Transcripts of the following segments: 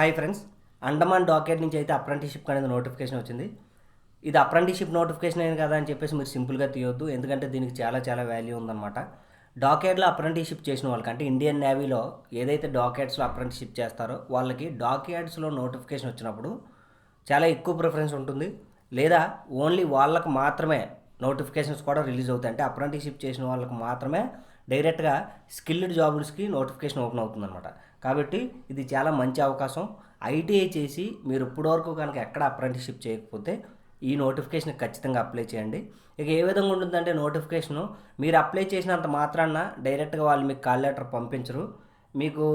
Hi friends Andaman docket నుంచి అయితే apprenticeship అనేది నోటిఫికేషన్ వచ్చింది. ఇది అప్రెంటిషిప్ నోటిఫికేషన్ అయింది కదా అని చెప్పేసి మీరు సింపుల్గా తీయొద్దు. ఎందుకంటే దీనికి చాలా చాలా వాల్యూ ఉందన్నమాట. డాకెట్లో అప్రెంటిషిప్ చేసిన వాళ్ళకి అంటే ఇండియన్ నేవీలో ఏదైతే డాకెట్స్లో అప్రెంటిషిప్ చేస్తారో వాళ్ళకి డాకెట్స్లో నోటిఫికేషన్ వచ్చినప్పుడు చాలా ఎక్కువ ప్రిఫరెన్స్ ఉంటుంది. లేదా ఓన్లీ వాళ్ళకు మాత్రమే నోటిఫికేషన్స్ కూడా రిలీజ్ అవుతాయి. అంటే అప్రెంటిషిప్ చేసిన వాళ్ళకి మాత్రమే డైరెక్ట్గా స్కిల్డ్ జాబ్స్కి నోటిఫికేషన్ ఓపెన్ అవుతుందన్నమాట. కాబట్టి ఇది చాలా మంచి అవకాశం. ఐటీఐ చేసి మీరు ఇప్పటివరకు కనుక ఎక్కడ అప్రెంటిస్షిప్ చేయకపోతే ఈ నోటిఫికేషన్ ఖచ్చితంగా అప్లై చేయండి. ఇక ఏ విధంగా ఉంటుందంటే నోటిఫికేషను మీరు అప్లై చేసినంత మాత్రాన డైరెక్ట్గా వాళ్ళు మీకు కాల్ లెటర్ పంపించరు. మీకు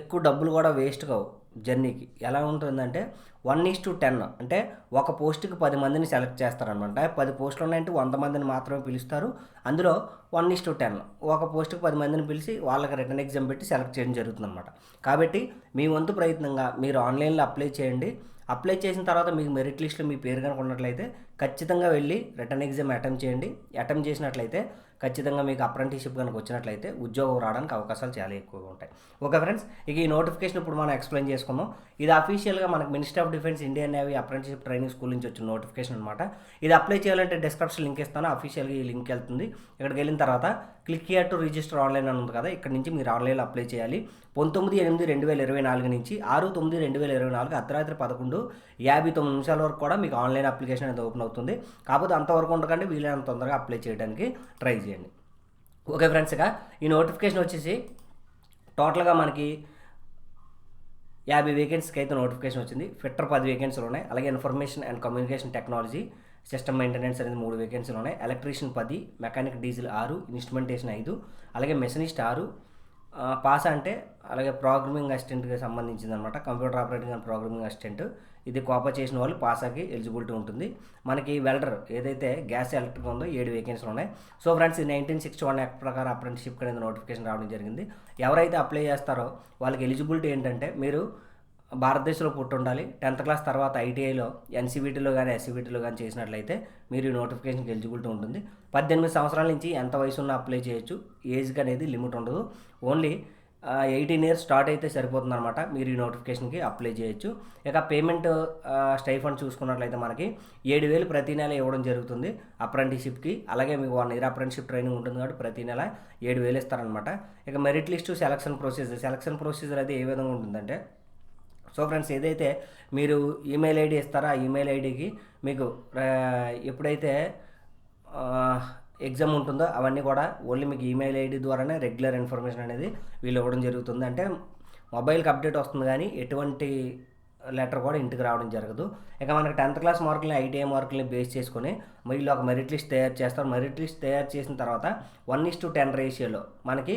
ఎక్కువ డబ్బులు కూడా వేస్ట్ కావు జర్నీకి ఎలా ఉంటుందంటే వన్ ఈస్ టు టెన్. అంటే ఒక పోస్ట్కి పది మందిని సెలెక్ట్ చేస్తారనమాట. పది పోస్టులు ఉన్నాయంటే వంద మందిని మాత్రమే పిలుస్తారు. అందులో వన్ ఈస్ టు టెన్. ఒక పోస్ట్కి పది మందిని పిలిచి వాళ్ళకి రిటర్న్ ఎగ్జామ్ పెట్టి సెలెక్ట్ చేయడం జరుగుతుందన్నమాట కాబట్టి మీ వంతు ప్రయత్నంగా మీరు ఆన్లైన్లో అప్లై చేయండి. అప్లై చేసిన తర్వాత మీకు మెరిట్ లిస్ట్లో మీ పేరు కనుక ఉన్నట్లయితే ఖచ్చితంగా వెళ్ళి రిటర్న్ ఎగ్జామ్ అటెంప్ట్ చేయండి. అటెంప్ట్ చేసినట్లయితే ఖచ్చితంగా మీకు అప్రెంటిషిప్ కనుక వచ్చినట్లయితే ఉద్యోగం రావడానికి అవకాశాలు చాలా ఎక్కువగా ఉంటాయి. ఓకే ఫ్రెండ్స్ ఇక ఈ నోటిఫికేషన్ ఇప్పుడు మనం ఎక్స్ప్లెయిన్ చేసుకుందాం. ఇది అఫీషియల్గా మనకు minister of defence Indian navy apprenticeship training school నుంచి వచ్చిన నోటిఫికేషన్ అనమాట ఇది అప్లై చేయాలంటే డిస్క్రిప్షన్ లింక్ ఇస్తాను. అఫీషియల్గా ఈ లింక్ వెళ్తుంది. ఇక్కడికి వెళ్ళిన తర్వాత click here to register online అని ఉంది కదా ఇక్కడ నుంచి మీరు ఆన్లైన్లో అప్లై చేయాలి. పంతొమ్మిది ఎనిమిది రెండు వేల ఇరవై నాలుగు నుంచి ఆరు తొమ్మిది రెండు వేల ఇరవై నాలుగు అర్ధరాత్రి పదకొండు యాభై తొమ్మిది నిమిషాల వరకు కూడా మీకు ఆన్లైన్ అప్లికేషన్ అనేది ఓపెన్ అవుతుంది. కాకపోతే అంతవరకు ఉండకండి వీలైనంత తొందరగా అప్లై చేయడానికి ట్రై చేయండి. ఓకే ఫ్రెండ్స్గా ఈ నోటిఫికేషన్ వచ్చేసి టోటల్గా మనకి యాభై వేకెన్సీకి అయితే నోటిఫికేషన్ వచ్చింది. ఫిట్టర్ పది వేకెన్సీలు ఉన్నాయి. అలాగే information and communication technology system maintenance అనేది మూడు వేకెన్సీలు ఉన్నాయి. ఎలక్ట్రీషియన్ పది మెకానిక్ డీజిల్ ఆరు ఇన్స్ట్రుమెంటేషన్ ఐదు అలాగే మెషనిస్ట్ ఆరు. పాస్ అంటే అలాగే ప్రోగ్రామింగ్ అసిస్టెంట్కి సంబంధించింది అనమాట computer operating and programming assistant ఇది కోపా చేసిన వాళ్ళు పాసాకి ఎలిజిబిలిటీ ఉంటుంది. మనకి వెల్డర్ ఏదైతే గ్యాస్ ఎలక్ట్రిక్ ఉందో ఏడు వేకెన్సీలు ఉన్నాయి. So friends nineteen sixty one act ప్రకారం అప్రెంటిషిప్ అనేది నోటిఫికేషన్ రావడం జరిగింది. ఎవరైతే అప్లై చేస్తారో వాళ్ళకి ఎలిజిబిలిటీ ఏంటంటే మీరు భారతదేశంలో పుట్టి ఉండాలి టెన్త్ క్లాస్ తర్వాత ఐటీఐలో ఎన్సీబీటీలో కానీ ఎస్సీబీటీలో కానీ చేసినట్లయితే మీరు ఈ నోటిఫికేషన్కి ఎలిజిబిలిటీ ఉంటుంది. పద్దెనిమిది సంవత్సరాల నుంచి ఎంత వయసు ఉన్నా అప్లై చేయొచ్చు. ఏజ్కి అనేది లిమిట్ ఉండదు. ఓన్లీ ఎయిటీన్ ఇయర్స్ స్టార్ట్ అయితే సరిపోతుంది అనమాట మీరు ఈ నోటిఫికేషన్కి అప్లై చేయొచ్చు. ఇక పేమెంట్ స్టైఫండ్ చూసుకున్నట్లయితే మనకి ఏడు వేలు ప్రతి నెల ఇవ్వడం జరుగుతుంది అప్రెంటిషిప్కి. అలాగే మీకు వన్ ఇయర్ అప్రెంటిషిప్ ట్రైనింగ్ ఉంటుంది కాబట్టి ప్రతి నెల ఏడు వేలు ఇస్తారనమాట ఇక merit list selection procedure. Selection procedure అయితే ఏ విధంగా ఉంటుందంటే సో ఫ్రెండ్స్ ఏదైతే మీరు ఈమెయిల్ ఐడి ఇస్తారో ఆ ఈమెయిల్ ఐడికి మీకు ఎప్పుడైతే ఎగ్జామ్ ఉంటుందో అవన్నీ కూడా ఓన్లీ మీకు ఈమెయిల్ ఐడి ద్వారానే రెగ్యులర్ ఇన్ఫర్మేషన్ అనేది వీళ్ళు ఇవ్వడం జరుగుతుంది. అంటే మొబైల్కి అప్డేట్ వస్తుంది కానీ ఎటువంటి లెటర్ కూడా ఇంటికి రావడం జరగదు. ఇక మనకి టెన్త్ క్లాస్ మార్కులని ఐటీఐ మార్కులని బేస్ చేసుకొని వీళ్ళు ఒక మెరిట్ లిస్ట్ తయారు చేస్తారు. మెరిట్ లిస్ట్ తయారు చేసిన తర్వాత వన్ ఇస్ టు టెన్ రేషియోలో మనకి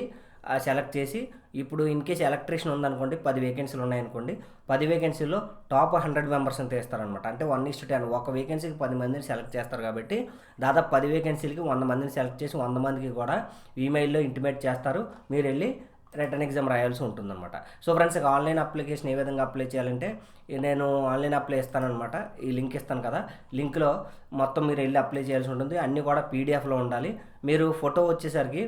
సెలెక్ట్ చేసి ఇప్పుడు ఇన్ కేస్ ఎలక్ట్రీషియన్ ఉందనుకోండి పది వేకెన్సీలు ఉన్నాయనుకోండి పది వేకెన్సీలో టాప్ హండ్రెడ్ మెంబర్స్ని తీస్తారనమాట అంటే వన్ ఇస్ టు టెన్ ఒక వేకెన్సీకి పది మందిని సెలెక్ట్ చేస్తారు కాబట్టి దాదాపు పది వేకెన్సీలకి వంద మందిని సెలెక్ట్ చేసి వంద మందికి కూడా ఈమెయిల్లో ఇంటిమేట్ చేస్తారు. మీరు వెళ్ళి రిటర్న్ ఎగ్జామ్ రాయాల్సి ఉంటుందన్నమాట. సో ఫ్రెండ్స్ ఇక ఆన్లైన్ అప్లికేషన్ ఏ విధంగా అప్లై చేయాలంటే నేను ఆన్లైన్ అప్లై ఇస్తానమాట ఈ లింక్ ఇస్తాను కదా. లింక్లో మొత్తం మీరు వెళ్ళి అప్లై చేయాల్సి ఉంటుంది. అన్నీ కూడా పీడిఎఫ్లో ఉండాలి. మీరు ఫోటో వచ్చేసరికి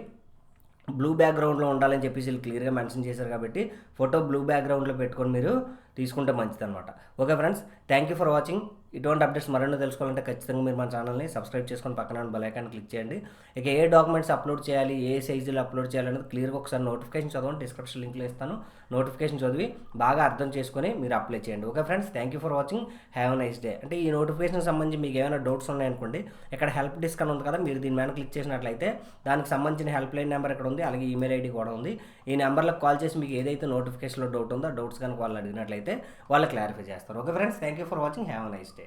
బ్లూ బ్యాక్గ్రౌండ్లో ఉండాలని చెప్పేసి వీళ్ళు క్లియర్గా మెన్షన్ చేశారు కాబట్టి ఫోటో బ్లూ బ్యాక్గ్రౌండ్లో పెట్టుకొని మీరు తీసుకుంటే మంచిదన్నమాట. Okay friends thank you for watching. ఇటువంటి అప్డేట్స్ మరెన్నో తెలుసుకోవాలంటే ఖచ్చితంగా మీరు మన ఛానల్ని సబ్స్క్రైబ్ చేసుకొని పక్కన బెల్ ఐకాన్ క్లిక్ చేయండి. ఇక ఏ డాక్యుమెంట్స్ అప్లోడ్ చేయాలి ఏ సైజులో అప్లోడ్ చేయాలి అనేది క్లియర్గా ఒకసారి నోటిఫికేషన్ చదవండి డిస్క్రిప్షన్ లింక్లో ఇస్తాను. నోటిఫికేషన్ చదివి బాగా అర్థం చేసుకొని మీరు అప్లై చేయండి. Okay friends thank you for watching have nice day అంటే ఈ నోటిఫికేషన్ సంబంధించి మీకు ఏమైనా డౌట్స్ ఉన్నాయనుకోండి ఇక్కడ హెల్ప్ డిస్క్ అని ఉంది కదా మీరు దీని మీద క్లిక్ చేసినట్లయితే దానికి సంబంధించిన హెల్ప్ లైన్ నెంబర్ ఇక్కడ ఉంది అలాగే ఈమెయిల్ ఐడి కూడా ఉంది. ఈ నెంబర్లకు కాల్ చేసి మీకు ఏదైతే నోటిఫికేషన్లో డౌట్ ఉందో డౌట్స్ కనుక వాళ్ళు అడిగినట్లయితే వాళ్ళు క్లారిఫై చేస్తారు. Okay friends thank you for watching have nice day